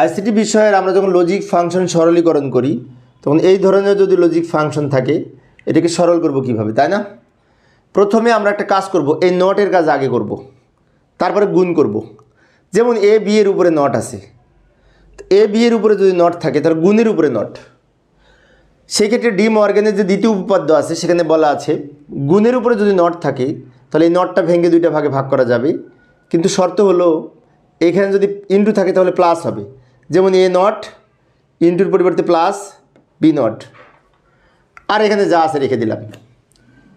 ICT বিষয়ের আমরা যখন লজিক ফাংশন সরলীকরণ করি, তখন এই ধরনের যদি লজিক ফাংশন থাকে, এটাকে সরল করব কীভাবে, তাই না? প্রথমে আমরা একটা কাজ করব, এই নটের কাজ আগে করব, তারপরে গুণ করব। যেমন এ, বি এর উপরে নট আছে। এ, বি এর উপরে যদি নট থাকে তার গুণের উপরে নট সেক্ষেত্রে ডি মর্গানের যে দ্বিতীয় উপপাদ্য আছে, সেখানে বলা আছে, গুণের উপরে যদি নট থাকে, তাহলে এই নটটা ভেঙে দুইটা ভাগে ভাগ করা যাবে। কিন্তু শর্ত হলো, এখানে যদি ইন্টু থাকে, তাহলে প্লাস হবে। যেমন এ নট, ইন্টুর পরিবর্তে প্লাস, বি নট। আর এখানে যা আছে রেখে দিলাম।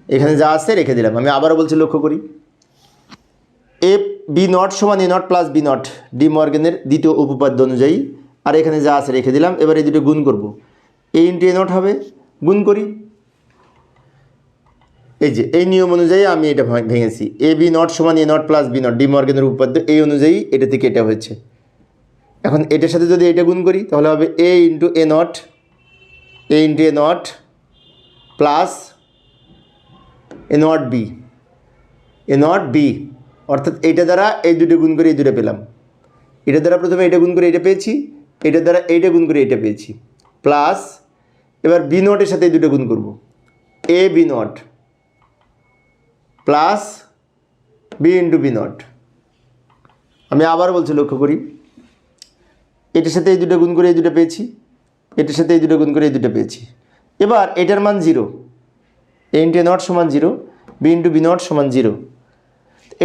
এখানে যা আছে রেখে দিলাম। আমি আবারও বলছি লক্ষ্য করি। এ, বি নট সমান A not plus B not, D মর্গেনের দ্বিতীয় উপপাদ্য অনুযায়ী। আর এখানে যা আছে রেখে দিলাম, এবার এই দুটো গুণ করব। এ ইন্টু এ নট হবে। গুণ করি। এই যে, এই নিয়ম অনুযায়ী আমি এটা ভাঙ- ভেঙেছি। এ বি নট সমান A not plus B not, D মর্গেনের উপপাদ্য, এই অনুযায়ী এটা থেকে এটা হয়েছে। এখন এটার সাথে যদি এটা গুণ করি, তাহলে হবে A into A not A into A not plus A not B A not B অর্থাৎ এইটা দ্বারা এই দুটো গুণ করে এই দুটো পেলাম। এটা দ্বারা প্রথমে এটা গুণ করে এটা পেয়েছি, এটা দ্বারা এইটা গুণ করে এটা পেয়েছি। প্লাস এবার বি নটের সাথে এই দুটো গুণ করব। A B not plus B into B not আমি আবার বলছি লক্ষ্য করি। এটার সাথে এই দুটো গুণ করে এই দুটো পেয়েছি, এটার সাথে এই দুটো গুণ করে এই দুটো পেয়েছি। এবার এটার মান জিরো। এ ইন্টু নট সমান zero B into B not সমান জিরো।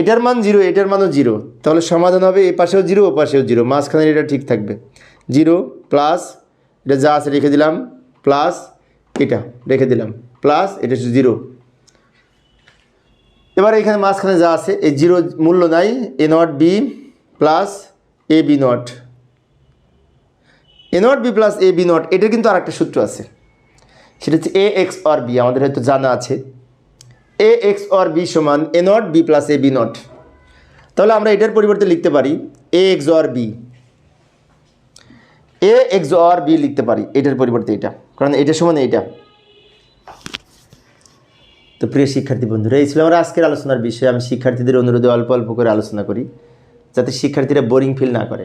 এটার মান জিরো, এটার মানও জিরো। তাহলে সমাধান হবে এ পাশেও জিরো, ও পাশেও জিরো। মাঝখানে এটা ঠিক থাকবে। জিরো প্লাস এটা যা আছে রেখে দিলাম প্লাস এটা রেখে দিলাম প্লাস এটা হচ্ছে জিরো। এবার এখানে মাঝখানে যা আছে, এই জিরো মূল্য নাই A not B plus A B not A not B plus A B not এটার কিন্তু আরেকটা সূত্র আছে। সেটা হচ্ছে এ এক্স আর বি আমাদের হয়তো জানা আছে। এ এক্স আর বি সমান A not B plus A B not তাহলে আমরা এটার পরিবর্তে লিখতে পারি A XOR B A XOR B লিখতে পারি, এটার পরিবর্তে এটা। কারণ এটা সমান এটা। তো প্রিয় শিক্ষার্থী বন্ধুরা, এই ছিল আমার আজকের আলোচনার বিষয়ে। আমি শিক্ষার্থীদের অনুরোধে অল্প অল্প করে আলোচনা করি, যাতে শিক্ষার্থীরা বোরিং ফিল না করে।